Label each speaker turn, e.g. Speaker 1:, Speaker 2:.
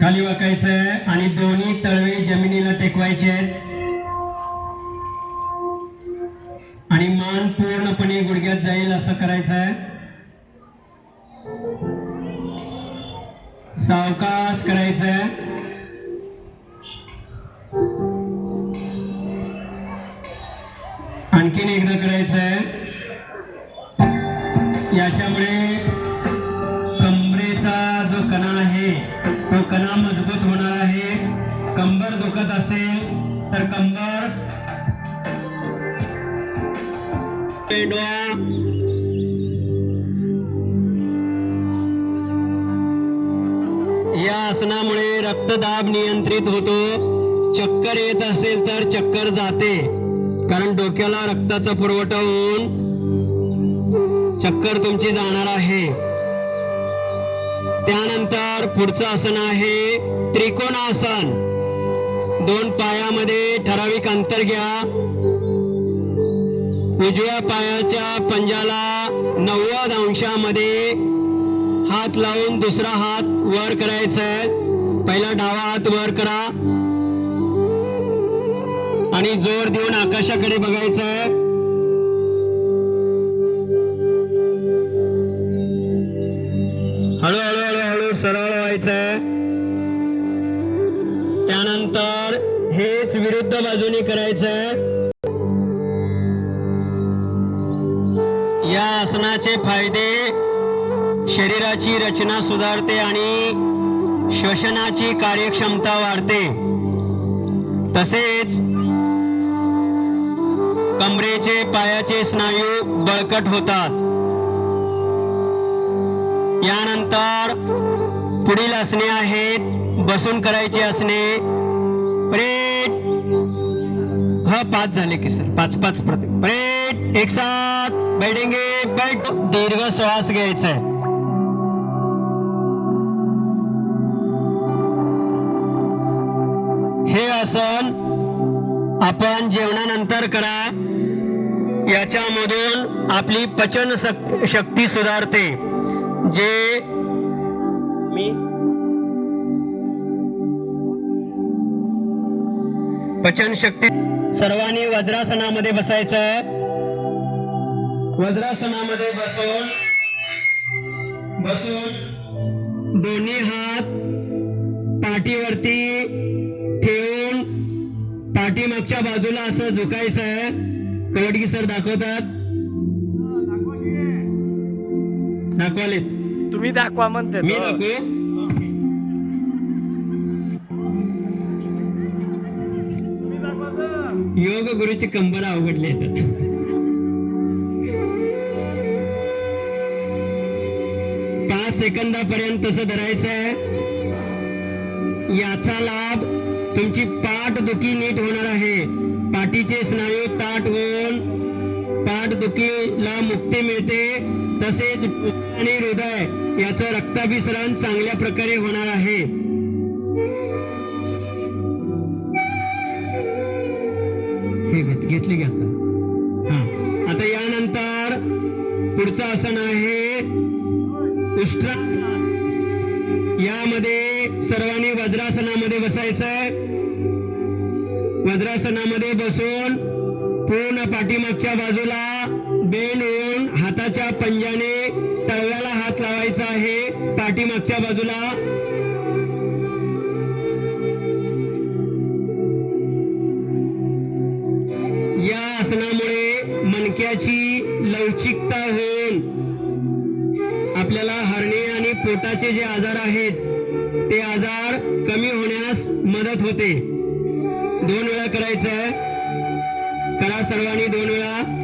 Speaker 1: खाली वाकायचं आणि दोन्ही तळवे जमिनीला टेकवायचे आहेत. आणि मान पूर्णपणे गुडघ्यात जाईल असं करायचंय. सावकाश आहे आणखीन एकदा करायचं आहे याच्यामुळे कंबरेचा जो कणा आहे तो कणा मजबूत होणार आहे. कंबर दुखत असेल तर कंबर पेंडवा या आसनामुळे रक्तदाब नियंत्रित होतो. चक्कर येत असेल तर चक्कर जाते. कारण डोक्याला रक्ताचा पुरवठा होऊन चक्कर तुमची जाणार आहे. त्यानंतर पुढचं आसन आहे त्रिकोणासन. दोन पायामध्ये ठराविक अंतर घ्या. उजव्या पायाच्या पंजाला नव्वद अंशामध्ये हात लावून दुसरा हात वर करायचा आहे. पहिला डावा हात वर करा. आणि जोर देऊन आकाशाकडे बघायचं आहे. हळूहळू हळूहळू सरळ व्हायचंय त्यानंतर हेच विरुद्ध बाजूने करायचंय या आसनाचे फायदे शरीराची रचना सुधारते आणि श्वसनाची कार्यक्षमता वाढते. तसेच कमरेचे पायाचे स्नायू बळकट होतात. यानंतर पुढील असणे आहेत बसून करायचे असणे प्रेम पाच झाले की सर. पाच पाच प्रति प्रेट एक साथ बैठेंगे बैठ. दीर्घ श्वास घ्यायचा आहे. हे आसन आपण जेवणानंतर करा. याच्यामधून आपली पचन शक्ती सुधारते. जे मी पचन शक्ती सर्वांनी वज्रासनामध्ये बसायचं. वज्रासनामध्ये बसून बसून दोन्ही हात पाठीवरती ठेवून पाठीमागच्या बाजूला असं झुकायचं. आहे कवडगी सर दाखवतात. दाखवाले.
Speaker 2: तुम्ही दाखवा म्हणते
Speaker 1: मी. दाखवू? योग गुरुची कंबर अवघडली पाच सेकंदापर्यंत तसं धरायचं आहे. याचा लाभ तुमची पाठ दुखी नीट होणार आहे. पाठीचे स्नायू ताट होऊन पाठ दुखीला मुक्ती मिळते. तसेच आणि हृदय याचं रक्ताभिसरण चांगल्या प्रकारे होणार आहे. घेतली घ्या आता? हा. आता यानंतर पुढचं आसन आहे उष्ट्रासन. यामध्ये सर्वांनी वज्रासनामध्ये बसायचंय. वज्रासनामध्ये बसून पूर्ण पाठीमागच्या बाजूला बेन होऊन हाताच्या पंजाने तळव्याला हात लावायचा आहे. पाठीमागच्या बाजूला लवचिकता होऊन आपल्याला हरणे आणि पोटाचे जे आजार आहेत ते आजार कमी होण्यास मदत होते. दोन वेळा करायचं आहे. करा सर्वांनी दोन वेळा.